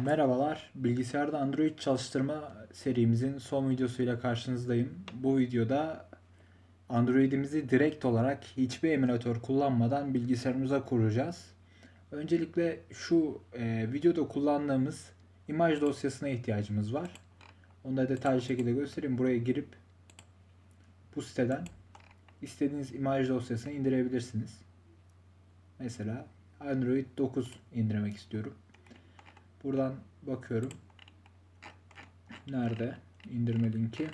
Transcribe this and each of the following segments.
Merhabalar, bilgisayarda Android çalıştırma serimizin son videosuyla karşınızdayım. Bu videoda Android'imizi direkt olarak hiçbir emülatör kullanmadan bilgisayarımıza kuracağız. Öncelikle şu e, videoda kullandığımız imaj dosyasına ihtiyacımız var. Onu da detaylı şekilde göstereyim. Buraya girip bu siteden istediğiniz imaj dosyasını indirebilirsiniz. Mesela Android 9 indirmek istiyorum. Buradan bakıyorum. Nerede? indirme linki.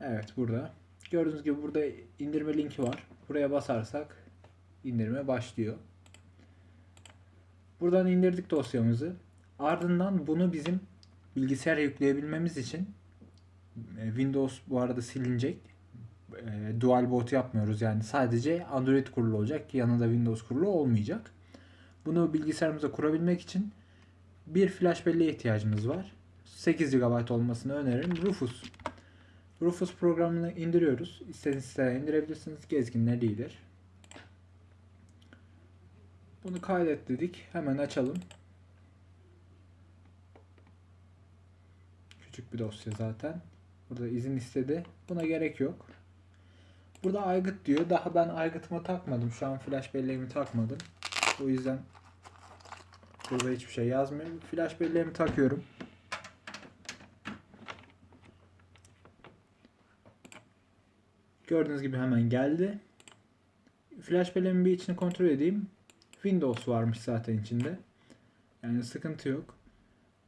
Evet burada. Gördüğünüz gibi burada indirme linki var. Buraya basarsak indirme başlıyor. Buradan indirdik dosyamızı. Ardından bunu bizim bilgisayara yükleyebilmemiz için e, Windows bu arada silinecek e, dual boot yapmıyoruz yani sadece Android kurulu olacak yanında Windows kurulu olmayacak. Bunu bilgisayarımıza kurabilmek için bir flash belleğe ihtiyacımız var. 8 GB olmasını öneririm. Rufus. Rufus programını indiriyoruz. İstediğiniz siteden indirebilirsiniz. Gezginler iyidir. Bunu kaydet dedik. Hemen açalım. Küçük bir dosya zaten. Burada izin istedi. Buna gerek yok. Burada aygıt diyor. Daha ben aygıtımı takmadım. Şu an flash belleğimi takmadım. O yüzden burada hiçbir şey yazmıyor. Flash belleğimi takıyorum. Gördüğünüz gibi hemen geldi. Flash belleğimin bir içini kontrol edeyim. Windows varmış zaten içinde. Yani sıkıntı yok.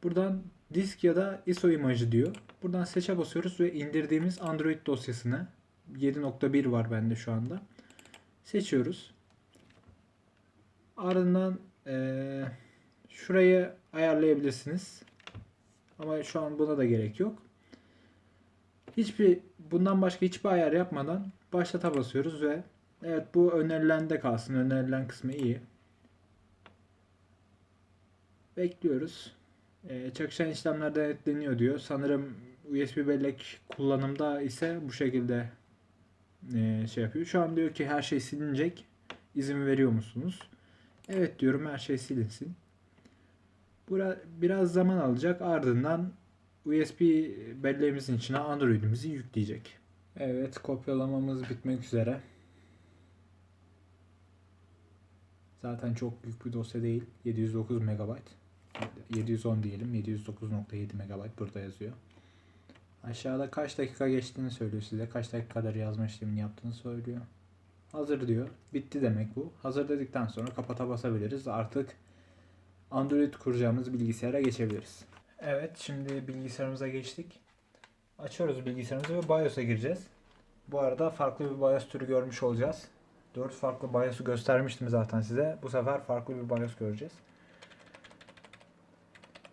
Buradan disk ya da ISO imajı diyor. Buradan seçe basıyoruz ve indirdiğimiz Android dosyasını 7.1 var bende şu anda. Seçiyoruz. Ardından ee, şurayı ayarlayabilirsiniz. Ama şu an buna da gerek yok. Hiçbir bundan başka hiçbir ayar yapmadan başlata basıyoruz ve evet bu önerilende kalsın. Önerilen kısmı iyi. Bekliyoruz. Ee, çakışan işlemler denetleniyor diyor. Sanırım USB bellek kullanımda ise bu şekilde e, şey yapıyor. Şu an diyor ki her şey silinecek. İzin veriyor musunuz? Evet diyorum her şey silinsin. Bura biraz zaman alacak. Ardından USB belleğimizin içine Android'imizi yükleyecek. Evet kopyalamamız bitmek üzere. Zaten çok büyük bir dosya değil. 709 MB. 710 diyelim. 709.7 MB burada yazıyor. Aşağıda kaç dakika geçtiğini söylüyor size. Kaç dakika kadar yazma işlemini yaptığını söylüyor. Hazır diyor. Bitti demek bu. Hazır dedikten sonra kapata basabiliriz. Artık Android kuracağımız bilgisayara geçebiliriz. Evet şimdi bilgisayarımıza geçtik. Açıyoruz bilgisayarımızı ve BIOS'a gireceğiz. Bu arada farklı bir BIOS türü görmüş olacağız. 4 farklı BIOS'u göstermiştim zaten size. Bu sefer farklı bir BIOS göreceğiz.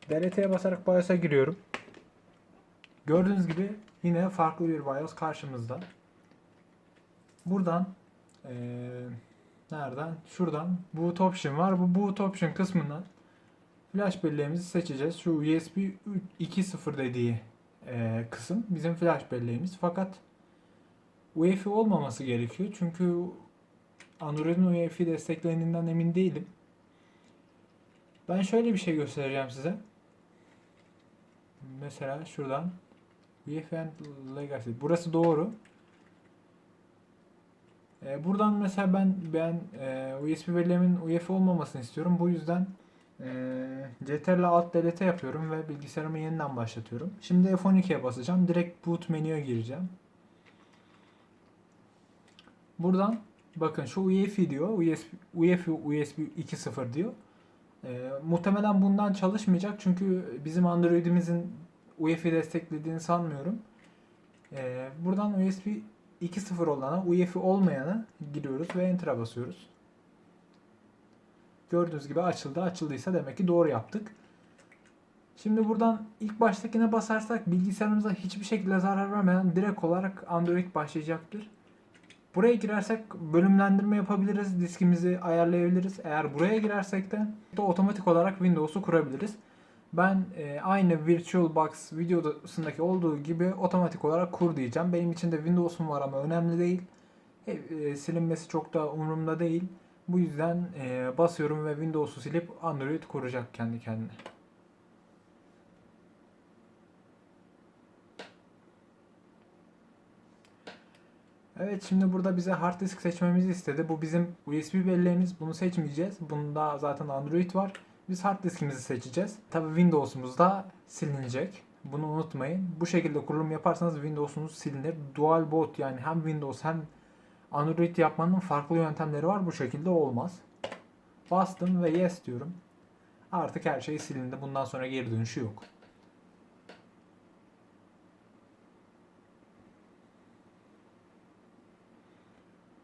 DLT'ye basarak BIOS'a giriyorum. Gördüğünüz gibi yine farklı bir BIOS karşımızda. Buradan ee, nereden? Şuradan boot option var. Bu boot option kısmından flash belleğimizi seçeceğiz. Şu USB 2.0 dediği ee, kısım bizim flash belleğimiz. Fakat UEFI olmaması gerekiyor. Çünkü Android'in UEFI desteklendiğinden emin değilim. Ben şöyle bir şey göstereceğim size. Mesela şuradan UEFI and Legacy. Burası doğru. Ee, buradan mesela ben ben e, USB belleğimin UEFI olmamasını istiyorum. Bu yüzden e, CTRL Alt Delete yapıyorum ve bilgisayarımı yeniden başlatıyorum. Şimdi F12'ye basacağım. Direkt boot menüye gireceğim. Buradan bakın şu UEFI diyor. USB, UEFI USB 2.0 diyor. E, muhtemelen bundan çalışmayacak çünkü bizim Android'imizin UEFI desteklediğini sanmıyorum. E, buradan USB 2.0 olana, UEFI olmayana giriyoruz ve Enter'a basıyoruz. Gördüğünüz gibi açıldı. Açıldıysa demek ki doğru yaptık. Şimdi buradan ilk baştakine basarsak bilgisayarımıza hiçbir şekilde zarar vermeden direkt olarak Android başlayacaktır. Buraya girersek bölümlendirme yapabiliriz. Diskimizi ayarlayabiliriz. Eğer buraya girersek de otomatik olarak Windows'u kurabiliriz. Ben e, aynı VirtualBox videosundaki olduğu gibi otomatik olarak kur diyeceğim. Benim için de Windows'um var ama önemli değil. E, e, silinmesi çok da umurumda değil. Bu yüzden e, basıyorum ve Windows'u silip Android kuracak kendi kendine. Evet şimdi burada bize hard disk seçmemizi istedi. Bu bizim USB belleğimiz. Bunu seçmeyeceğiz. Bunda zaten Android var. Biz hard diskimizi seçeceğiz. Tabi Windows'umuz da silinecek. Bunu unutmayın. Bu şekilde kurulum yaparsanız Windows'unuz silinir. Dual boot yani hem Windows hem Android yapmanın farklı yöntemleri var. Bu şekilde olmaz. Bastım ve yes diyorum. Artık her şey silindi. Bundan sonra geri dönüşü yok.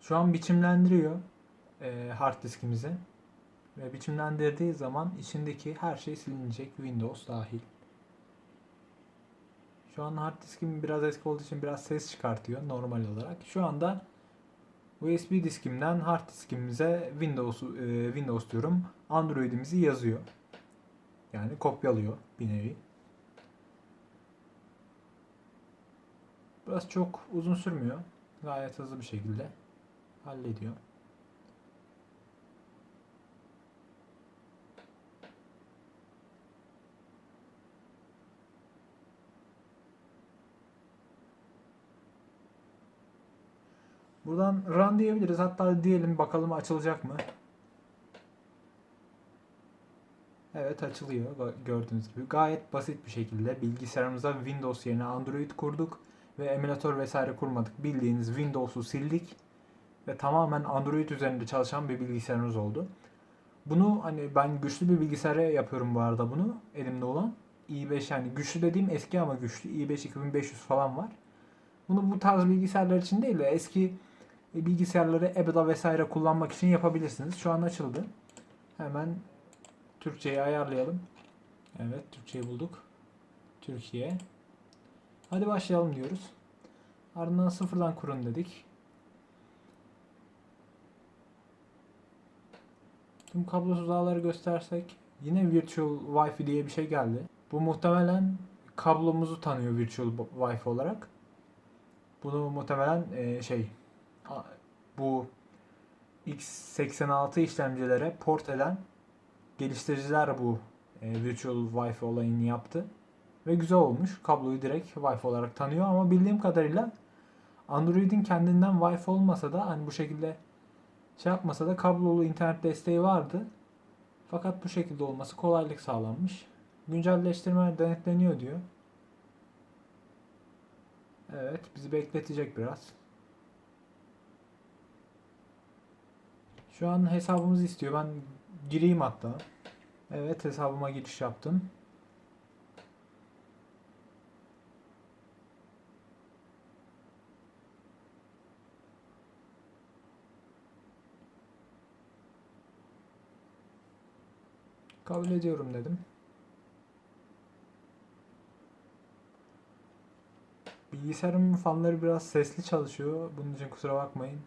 Şu an biçimlendiriyor e, hard diskimizi. Ve biçimlendirdiği zaman içindeki her şey silinecek. Windows dahil. Şu an hard diskim biraz eski olduğu için biraz ses çıkartıyor normal olarak. Şu anda USB diskimden hard diskimize Windows e, Windows diyorum. Android'imizi yazıyor. Yani kopyalıyor bir nevi. Biraz çok uzun sürmüyor. Gayet hızlı bir şekilde hallediyor. Buradan run diyebiliriz. Hatta diyelim bakalım açılacak mı? Evet açılıyor gördüğünüz gibi. Gayet basit bir şekilde bilgisayarımıza Windows yerine Android kurduk ve emülatör vesaire kurmadık. Bildiğiniz Windows'u sildik ve tamamen Android üzerinde çalışan bir bilgisayarımız oldu. Bunu hani ben güçlü bir bilgisayara yapıyorum bu arada bunu elimde olan. i5 yani güçlü dediğim eski ama güçlü i5 2500 falan var. Bunu bu tarz bilgisayarlar için değil de eski bilgisayarları EBA'da vesaire kullanmak için yapabilirsiniz. Şu an açıldı. Hemen Türkçeyi ayarlayalım. Evet Türkçeyi bulduk. Türkiye. Hadi başlayalım diyoruz. Ardından sıfırdan kurun dedik. Tüm kablosuz ağları göstersek yine Virtual Wi-Fi diye bir şey geldi. Bu muhtemelen kablomuzu tanıyor Virtual Wi-Fi olarak. Bunu muhtemelen e, şey bu x86 işlemcilere port eden geliştiriciler bu e, Virtual Wi-Fi olayını yaptı. Ve güzel olmuş. Kabloyu direkt Wi-Fi olarak tanıyor ama bildiğim kadarıyla Android'in kendinden Wi-Fi olmasa da hani bu şekilde şey yapmasa da kablolu internet desteği vardı. Fakat bu şekilde olması kolaylık sağlanmış. Güncelleştirme denetleniyor diyor. Evet bizi bekletecek biraz. Şu an hesabımızı istiyor. Ben gireyim hatta. Evet hesabıma giriş yaptım. Kabul ediyorum dedim. Bilgisayarımın fanları biraz sesli çalışıyor. Bunun için kusura bakmayın.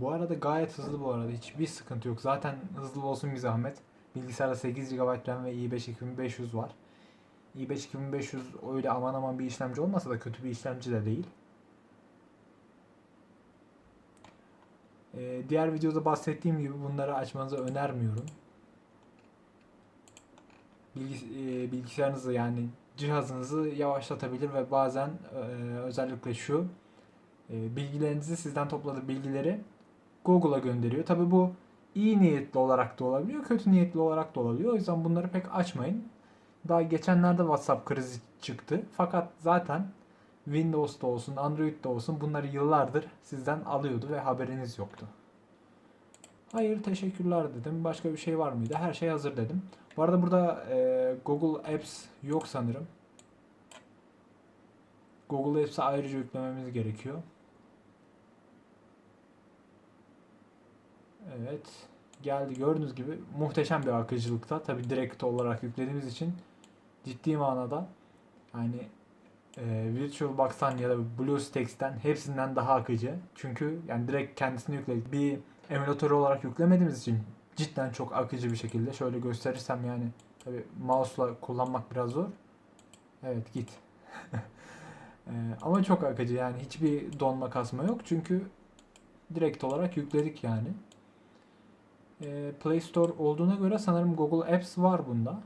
Bu arada gayet hızlı bu arada. Hiçbir sıkıntı yok. Zaten hızlı olsun bir zahmet. Bilgisayarda 8 GB RAM ve i5 2500 var. i5 2500 öyle aman aman bir işlemci olmasa da kötü bir işlemci de değil. Ee, diğer videoda bahsettiğim gibi bunları açmanızı önermiyorum. Bilgis e, bilgisayarınızı yani cihazınızı yavaşlatabilir ve bazen e, özellikle şu e, bilgilerinizi sizden topladığı bilgileri Google'a gönderiyor. Tabi bu iyi niyetli olarak da olabiliyor, kötü niyetli olarak da olabiliyor. O yüzden bunları pek açmayın. Daha geçenlerde WhatsApp krizi çıktı. Fakat zaten Windows'da olsun, Android'de olsun bunları yıllardır sizden alıyordu ve haberiniz yoktu. Hayır teşekkürler dedim. Başka bir şey var mıydı? Her şey hazır dedim. Bu arada burada e, Google Apps yok sanırım. Google Apps'e ayrıca yüklememiz gerekiyor. Evet. Geldi gördüğünüz gibi muhteşem bir akıcılıkta. Tabi direkt olarak yüklediğimiz için ciddi manada yani e, VirtualBox'tan ya da BlueStacks'ten hepsinden daha akıcı. Çünkü yani direkt kendisini yükledik. Bir emülatör olarak yüklemediğimiz için cidden çok akıcı bir şekilde. Şöyle gösterirsem yani tabi mouse'la kullanmak biraz zor. Evet git. Ee, ama çok akıcı yani hiçbir donma kasma yok çünkü direkt olarak yükledik yani. Ee, Play Store olduğuna göre sanırım Google Apps var bunda.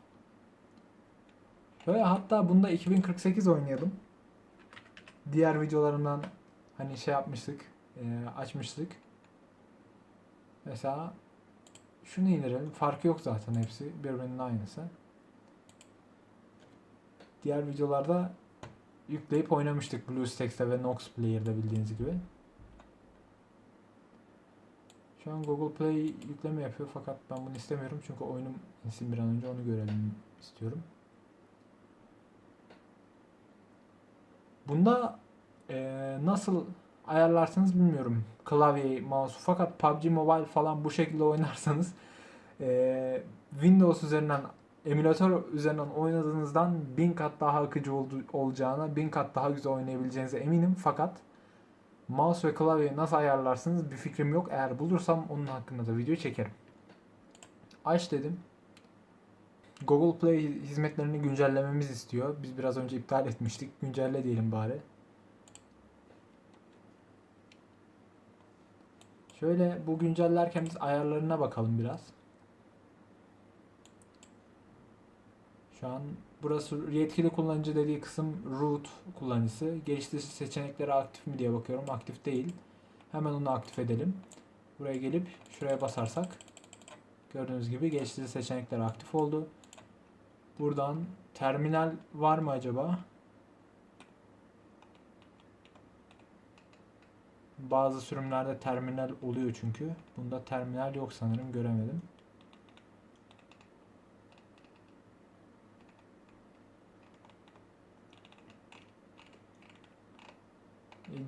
Ve hatta bunda 2048 oynayalım. Diğer videolarımdan hani şey yapmıştık, e, açmıştık. Mesela şunu indirelim. Farkı yok zaten hepsi birbirinin aynısı. Diğer videolarda yükleyip oynamıştık BlueStacks'te ve Nox Player'da bildiğiniz gibi. Şu an Google Play yükleme yapıyor fakat ben bunu istemiyorum çünkü oyunum insin bir an önce onu görelim istiyorum. Bunda eee, nasıl ayarlarsınız bilmiyorum klavyeyi, mouse'u fakat PUBG Mobile falan bu şekilde oynarsanız eee, Windows üzerinden emülatör üzerinden oynadığınızdan bin kat daha akıcı oldu, olacağına, bin kat daha güzel oynayabileceğinize eminim. Fakat mouse ve klavyeyi nasıl ayarlarsınız bir fikrim yok. Eğer bulursam onun hakkında da video çekerim. Aç dedim. Google Play hizmetlerini güncellememiz istiyor. Biz biraz önce iptal etmiştik. Güncelle diyelim bari. Şöyle bu güncellerken biz ayarlarına bakalım biraz. Şu an burası yetkili kullanıcı dediği kısım root kullanıcısı. Geliştirici seçenekleri aktif mi diye bakıyorum. Aktif değil. Hemen onu aktif edelim. Buraya gelip şuraya basarsak gördüğünüz gibi geliştirici seçenekleri aktif oldu. Buradan terminal var mı acaba? Bazı sürümlerde terminal oluyor çünkü. Bunda terminal yok sanırım göremedim.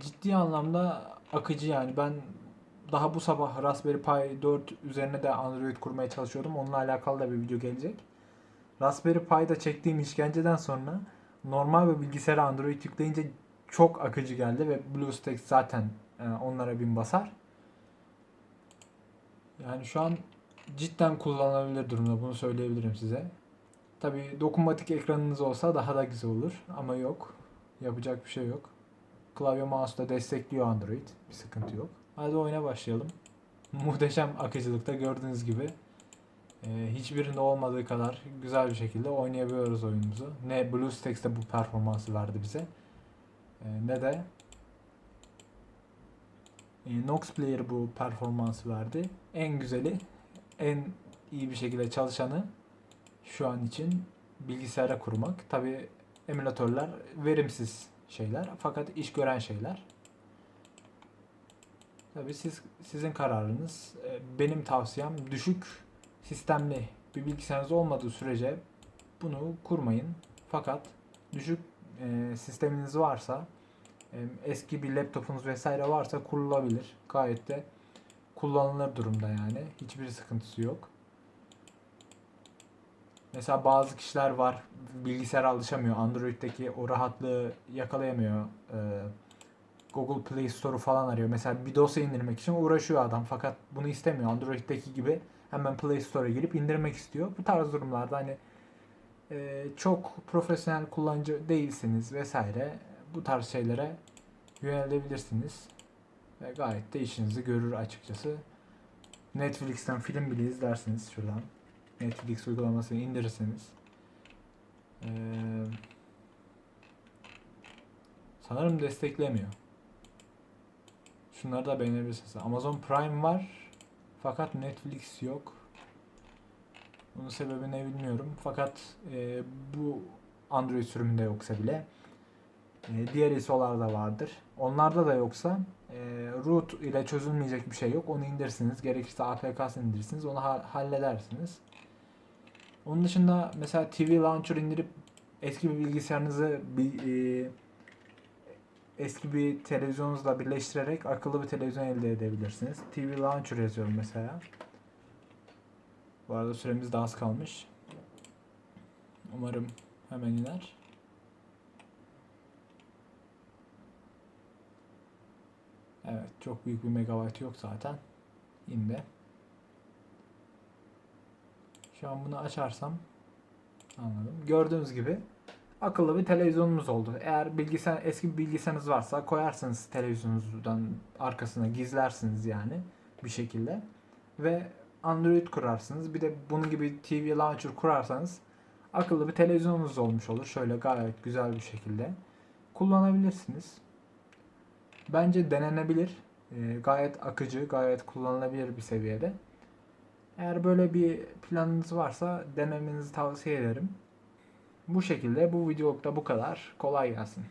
Ciddi anlamda akıcı yani. Ben daha bu sabah Raspberry Pi 4 üzerine de Android kurmaya çalışıyordum. Onunla alakalı da bir video gelecek. Raspberry Pi'da çektiğim işkenceden sonra normal bir bilgisayara Android yükleyince çok akıcı geldi ve BlueStacks zaten e, onlara bin basar. Yani şu an cidden kullanılabilir durumda bunu söyleyebilirim size. Tabi dokunmatik ekranınız olsa daha da güzel olur ama yok. Yapacak bir şey yok. Klavye mouse da destekliyor Android. Bir sıkıntı yok. Hadi oyuna başlayalım. Muhteşem akıcılıkta gördüğünüz gibi e, hiçbirinde olmadığı kadar güzel bir şekilde oynayabiliyoruz oyunumuzu. Ne BlueStacks'te bu performansı verdi bize e, ne de e, Nox Player bu performansı verdi. En güzeli, en iyi bir şekilde çalışanı şu an için bilgisayara kurmak. Tabi emülatörler verimsiz şeyler fakat iş gören şeyler. Tabi siz sizin kararınız. E, Benim tavsiyem düşük sistemli bir bilgisayarınız olmadığı sürece bunu kurmayın. Fakat düşük e, sisteminiz varsa e, eski bir laptopunuz vesaire varsa kurulabilir. Gayet de kullanılır durumda yani. Hiçbir sıkıntısı yok. Mesela bazı kişiler var bilgisayara alışamıyor. Android'deki o rahatlığı yakalayamıyor. Ee, Google Play Store'u falan arıyor. Mesela bir dosya indirmek için uğraşıyor adam. Fakat bunu istemiyor. Android'deki gibi hemen Play Store'a girip indirmek istiyor. Bu tarz durumlarda hani e, çok profesyonel kullanıcı değilsiniz vesaire bu tarz şeylere yönelebilirsiniz. Ve gayet de işinizi görür açıkçası. Netflix'ten film bile izlersiniz şuradan. Netflix uygulamasını indirirseniz. Ee, sanırım desteklemiyor. Şunları da beğenebilirsiniz. Amazon Prime var. Fakat Netflix yok. Bunun sebebi ne bilmiyorum. Fakat e, bu Android sürümünde yoksa bile e, diğer ISO'larda vardır. Onlarda da yoksa e, root ile çözülmeyecek bir şey yok. Onu indirsiniz. Gerekirse APK'sını indirirsiniz. Onu ha- halledersiniz. Onun dışında mesela TV Launcher indirip eski bir bilgisayarınızı bir e, eski bir televizyonunuzla birleştirerek akıllı bir televizyon elde edebilirsiniz. TV Launcher yazıyorum mesela. Bu arada süremiz daha az kalmış. Umarım hemen iner. Evet, çok büyük bir megabayt yok zaten. İndi. Şu an bunu açarsam anladım. Gördüğünüz gibi akıllı bir televizyonumuz oldu. Eğer bilgisayar eski bir bilgisayarınız varsa koyarsınız televizyonunuzdan arkasına gizlersiniz yani bir şekilde ve Android kurarsınız. Bir de bunun gibi TV launcher kurarsanız akıllı bir televizyonunuz olmuş olur. Şöyle gayet güzel bir şekilde kullanabilirsiniz. Bence denenebilir. Ee, gayet akıcı, gayet kullanılabilir bir seviyede. Eğer böyle bir planınız varsa denemenizi tavsiye ederim. Bu şekilde bu videolukta bu kadar. Kolay gelsin.